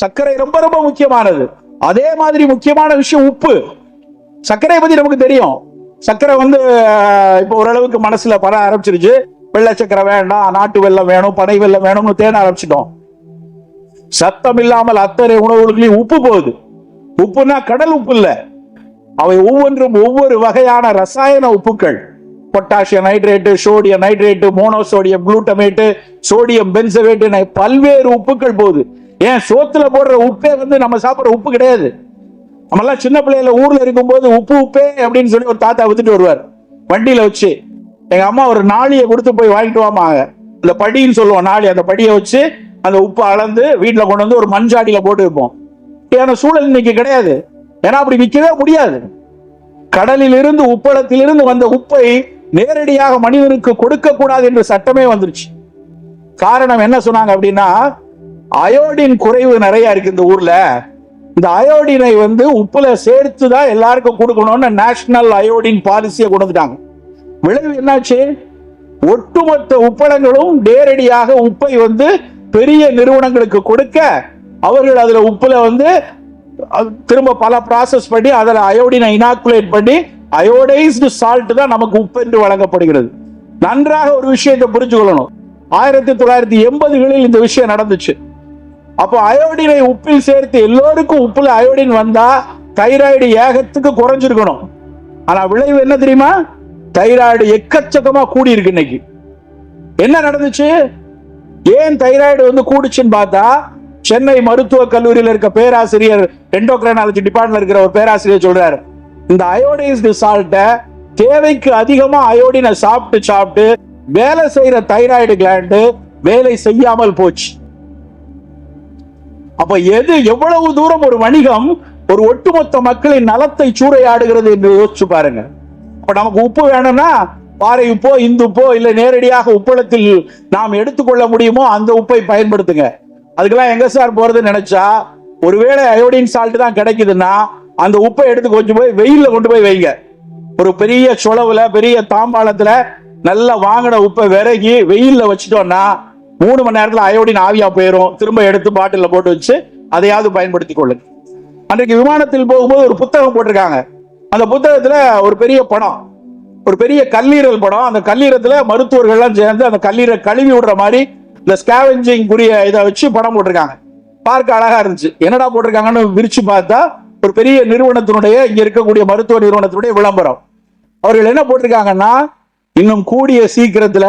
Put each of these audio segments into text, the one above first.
சர்க்கரை ரொம்ப ரொம்ப முக்கியமானது. அதே மாதிரி முக்கியமான விஷயம் உப்பு. சர்க்கரை பத்தி நமக்கு தெரியும். சர்க்கரை வந்து இப்போ ஓரளவுக்கு மனசுல பர ஆரம்பிச்சிருச்சு. வெள்ளை சர்க்கரை வேண்டாம் நாட்டு வெள்ளம் வேணும் பனை வெல்லம் வேணும்னு தேன ஆரம்பிச்சிட்டோம். சத்தம் இல்லாமல் அத்தனை உணவுகளையும் உப்பு போகுது. உப்புனா கடல் உப்பு இல்ல. அவை ஒவ்வொன்றும் ஒவ்வொரு வகையான ரசாயன உப்புக்கள். Potassium nitrate sodium nitrate monosodium glutamate sodium benzoate பல்வேறு உப்புக்கள் போகுது. ஏன் சோத்துல போடுற உப்பே வந்து நம்ம சாப்பிடுற உப்பு கிடையாது? நம்மெல்லாம் சின்ன பிள்ளையில ஊர்ல இருக்கும்போது உப்பு உப்பே அப்படின்னு சொல்லி ஒரு தாத்தா வித்துட்டு வருவார். வண்டியில வச்சு. எங்க அம்மா ஒரு நாளியை கொடுத்து போய் வாங்கிட்டு வாமாங்க இந்த படின்னு சொல்லுவோம் நாளி. அந்த படியை வச்சு அந்த உப்பு அளந்து வீட்டில் கொண்டு வந்து ஒரு மண்சாடியில போட்டு வைப்போம். ஏன்னா சூழல் இன்னைக்கு கிடையாது. ஏன்னா அப்படி விற்கவே முடியாது. கடலில் இருந்து உப்பளத்திலிருந்து வந்த உப்பை நேரடியாக மனிதனுக்கு கொடுக்க கூடாது என்ற சட்டமே வந்துருச்சு. காரணம் என்ன சொன்னாங்க அப்படின்னா அயோடின் குறைவு நிறைய இருக்கு இந்த ஊர்ல. இந்த அயோடினை வந்து உப்புல சேர்த்து தான் எல்லாருக்கும் கொடுக்கணும்னு நேஷனல் அயோடின் பாலிசியை கொண்டு வந்துட்டாங்க விளைவு என்னாச்சு? ஒட்டுமொத்த உப்பளங்களும் நேரடியாக உப்பை வந்து பெரிய நிறுவனங்களுக்கு கொடுக்க அவர்கள் அதுல உப்புல வந்து அது திரும்ப பல ப்ராசஸ் பண்ணி அதில் அயோடினை இனாக்குலேட் பண்ணி அயோடைஸ்டு சால்ட் தான் நமக்கு உப்பு என்று வழங்கப்படுகிறது. நன்றாக ஒரு விஷயத்தை புரிஞ்சு கொள்ளணும் ஆயிரத்தி தொள்ளாயிரத்தி எண்பதுகளில் இந்த விஷயம் நடந்துச்சு. அப்போ அயோடினை உப்பில் சேர்த்து எல்லோருக்கும் உப்புல அயோடின் வந்தா தைராய்டு ஏகத்துக்கு குறைஞ்சிருக்கணும். ஆனா விளைவு என்ன தெரியுமா? தைராய்டு எக்கச்சக்கமா கூடி இருக்கு இன்னைக்கு. என்ன நடந்துச்சு? ஏன் தைராய்டு வந்து கூடுச்சுன்னு பார்த்தா சென்னை மருத்துவக் கல்லூரியில் இருக்க பேராசிரியர் எண்டோக்ரைனாலஜி டிபார்ட்மெண்ட்ல இருக்கிற ஒரு பேராசிரியர் சொல்றாரு. இந்த அயோடைஸ்டு சால்ட்டை தேவைக்கு அதிகமா அயோடினை சாப்பிட்டு சாப்பிட்டு வேலை செய்யற தைராய்டு கிளாண்டு வேலை செய்யாமல் போச்சு. அப்ப எது எவ்வளவு தூரம் ஒரு வணிகம் ஒரு ஒட்டுமொத்த மக்களின் நலத்தை சூறையாடுகிறது என்று யோசிச்சு பாருங்க. அப்ப நமக்கு உப்பு வேணும்னா பாறை உப்போ இந்து உப்போ இல்ல நேரடியாக உப்பளத்தில் நாம் எடுத்துக்கொள்ள முடியுமோ அந்த உப்பை பயன்படுத்துங்க. அதுக்கெல்லாம் எங்க சார் போறதுன்னு நினைச்சா ஒருவேளை அயோடின் சால்ட் தான் கிடைக்குதுன்னா அந்த உப்பை எடுத்து கொஞ்சம் போய் வெயில்ல கொண்டு போய் வைங்க. ஒரு பெரிய சுளவுல பெரிய தாம்பாளத்துல நல்லா வாங்கின உப்பை விறகி வெயில்ல வச்சுட்டோம்னா மூணு மணி நேரத்தில் அயோடின் ஆவியா போயிடும் திரும்ப எடுத்து பாட்டிலில் போட்டு வச்சு அதையாவது பயன்படுத்திக் கொள்ளுங்க. அன்றைக்கு விமானத்தில் போகும்போது ஒரு புத்தகம் போட்டிருக்காங்க. அந்த புத்தகத்துல ஒரு பெரிய படம். ஒரு பெரிய கல்லீரல் படம். அந்த கல்லீரத்துல மருத்துவர்கள்லாம் சேர்ந்து அந்த கல்லீரை கழுவி விடுற மாதிரி இந்த ஸ்கேவெஞ்சிங் குறிய இதை வச்சு படம் போட்டிருக்காங்க. பார்க்க அழகா இருந்துச்சு. என்னடா போட்டிருக்காங்கன்னு விரிச்சு பார்த்தா ஒரு பெரிய நிறுவனத்தினுடைய இங்க இருக்கக்கூடிய மருத்துவ நிறுவனத்தினுடைய விளம்பரம். அவர்கள் என்ன போட்டிருக்காங்கன்னா இன்னும் கூடிய சீக்கிரத்துல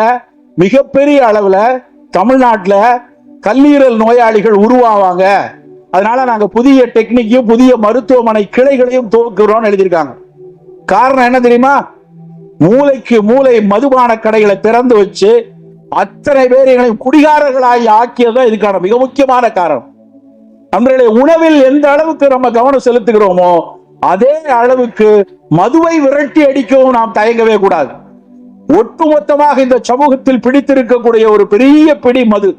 மிகப்பெரிய அளவுல தமிழ்நாட்டில் கல்லீரல் நோயாளிகள் உருவாவாங்க. அதனால நாங்க புதிய டெக்னிக்கையும் புதிய மருத்துவமனை கிளைகளையும் துவக்குறோம்னு எழுதியிருக்காங்க. காரணம் என்ன தெரியுமா? மூளைக்கு மூளை மதுபான கடைகளை திறந்து வச்சு அத்தனை பேர் எங்களையும் குடிகாரர்களாகி ஆக்கியதுதான் இதுக்கான மிக முக்கியமான காரணம். நம்மளுடைய உணவில் எந்த அளவுக்கு நம்ம கவனம் செலுத்துகிறோமோ அதே அளவுக்கு மதுவை விரட்டி அடிக்கவும் நாம் தயங்கவே கூடாது. ஒட்டுமொத்தமாக இந்த சமூகத்தில் பிடித்திருக்கக்கூடிய ஒரு பெரிய பிடி மது.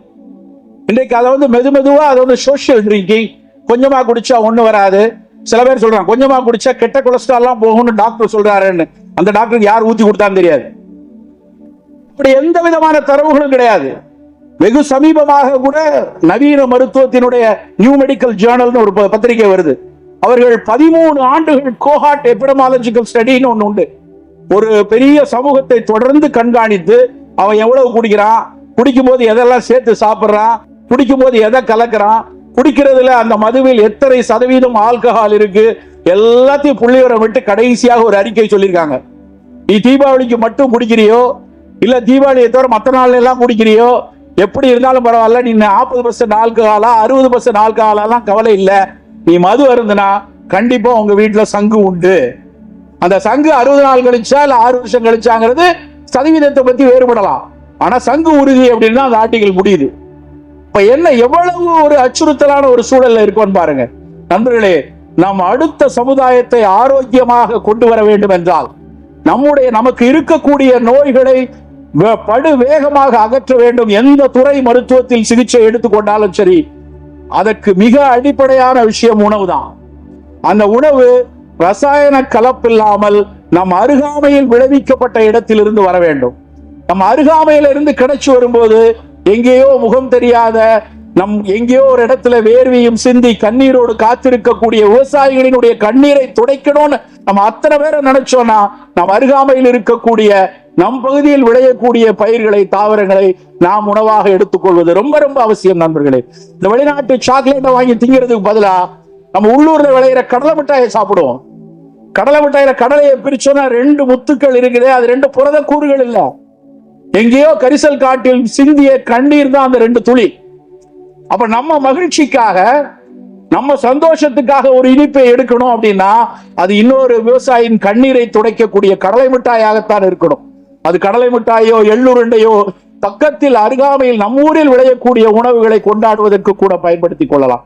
இன்றைக்கு அதை வந்து மெது மெதுவா அதை வந்து சோஷியல் ட்ரிங்கிங் கொஞ்சமா குடிச்சா ஒண்ணு வராது. சில பேர் சொல்றாங்க கொஞ்சமா குடிச்சா கெட்ட கொலஸ்ட்ரால்லாம் போகும்னு டாக்டர் சொல்றாருன்னு. அந்த டாக்டருக்கு யார் ஊத்தி கொடுத்தான்னு தெரியாது. இப்படி எந்த விதமான தரவுகளும் கிடையாது. வெகு சமீபமாக கூட நவீன மருத்துவத்தினுடைய நியூ மெடிக்கல் ஜேர்னல்னு ஒரு ப- பத்திரிகை வருது. அவர்கள் பதிமூணு ஆண்டுகள் கோஹாட் எபிடமாலஜிக்கல் ஸ்டடின்னு ஒன்று உண்டு. ஒரு பெரிய சமூகத்தை தொடர்ந்து கண்காணித்து அவன் எவ்வளவு குடிக்கிறான்? குடிக்கும் போது எதெல்லாம் சேர்த்து சாப்பிட்றான்? குடிக்கும் போது எதை கலக்கிறான்? குடிக்கிறதுல அந்த மதுவில் எத்தனை சதவீதம் ஆல்கஹால் இருக்கு? எல்லாத்தையும் புள்ளிவரம் விட்டு கடைசியாக ஒரு அறிக்கை சொல்லியிருக்காங்க. நீ தீபாவளிக்கு மட்டும் குடிக்கிறியோ? இல்ல தீபாவளியை தவிர மற்ற நாள் எல்லாம் குடிக்கிறியோ? எப்படி இருந்தாலும் பரவாயில்ல நீ நாற்பது பர்சன்ட் ஆல்கஹாலா அறுபது பர்சன்ட் ஆல்கஹாலாம் கவலை இல்லை. நீ மது அருந்துனா கண்டிப்பா உங்க வீட்டுல சங்கு உண்டு. அந்த சங்கு அறுபது நாள் கழிச்சா இல்ல ஆறு வருஷம் கழிச்சாங்கிறது சதவீதத்தை பத்தி வேறுபடலாம். ஆனா சங்கு உறுதி அப்படின்னா அந்த ஆர்டிகல் முடியுது. இப்ப என்ன எவ்வளவு ஒரு அச்சுறுத்தலான ஒரு சூழல்ல இருக்கோன்னு பாருங்க. நண்பர்களே நாம் அடுத்த சமுதாயத்தை ஆரோக்கியமாக கொண்டு வர வேண்டும் என்றால் நம்முடைய நமக்கு இருக்கக்கூடிய நோய்களை படு வேகமாக அகற்ற வேண்டும். எந்த துறை மருத்துவத்தில் சிகிச்சை எடுத்துக்கொண்டாலும் சரி அதற்கு மிக அடிப்படையான விஷயம் உணவு தான் அந்த உணவு ரசாயன கலப்பில்லாமல் நம் அருகாமையில் விளைவிக்கப்பட்ட இடத்திலிருந்து வர வேண்டும். நம் அருகாமையில இருந்து கிடைச்சு வரும்போது எங்கேயோ முகம் தெரியாத நம் எங்கேயோ ஒரு இடத்துல வேர்வையும் சிந்தி கண்ணீரோடு காத்திருக்கக்கூடிய விவசாயிகளினுடைய கண்ணீரை துடைக்கணும்னு நம்ம அத்தனை பேரை நினைச்சோம்னா நம் அருகாமையில் இருக்கக்கூடிய நம் பகுதியில் விளையக்கூடிய பயிர்களை தாவரங்களை நாம் உணவாக எடுத்துக்கொள்வது ரொம்ப ரொம்ப அவசியம் நண்பர்களே. இந்த வெளிநாட்டு சாக்லேட்டை வாங்கி திங்கிறதுக்கு பதிலா நம்ம உள்ளூர்ல விளையிற கடலை மிட்டாயை சாப்பிடுவோம். கடலை மிட்டாயில கடலையை பிரிச்சோன்னா ரெண்டு முத்துக்கள் இருக்குது. அது ரெண்டு புரத கூறுகள் இல்ல. எங்கேயோ கரிசல் காட்டில் சிந்திய கண்ணீர் தான் அந்த ரெண்டு துளி. அப்ப நம்ம மகிழ்ச்சிக்காக நம்ம சந்தோஷத்துக்காக ஒரு இனிப்பை எடுக்கணும் அப்படின்னா அது இன்னொரு விவசாயியின் கண்ணீரை துடைக்கக்கூடிய கடலை மிட்டாயாகத்தான் இருக்கணும். அது கடலை மிட்டாயோ எள்ளுருண்டையோ பக்கத்தில் அருகாமையில் நம்ம ஊரில் விளையக்கூடிய உணவுகளை கொண்டாடுவதற்கு கூட பயன்படுத்திக் கொள்ளலாம்.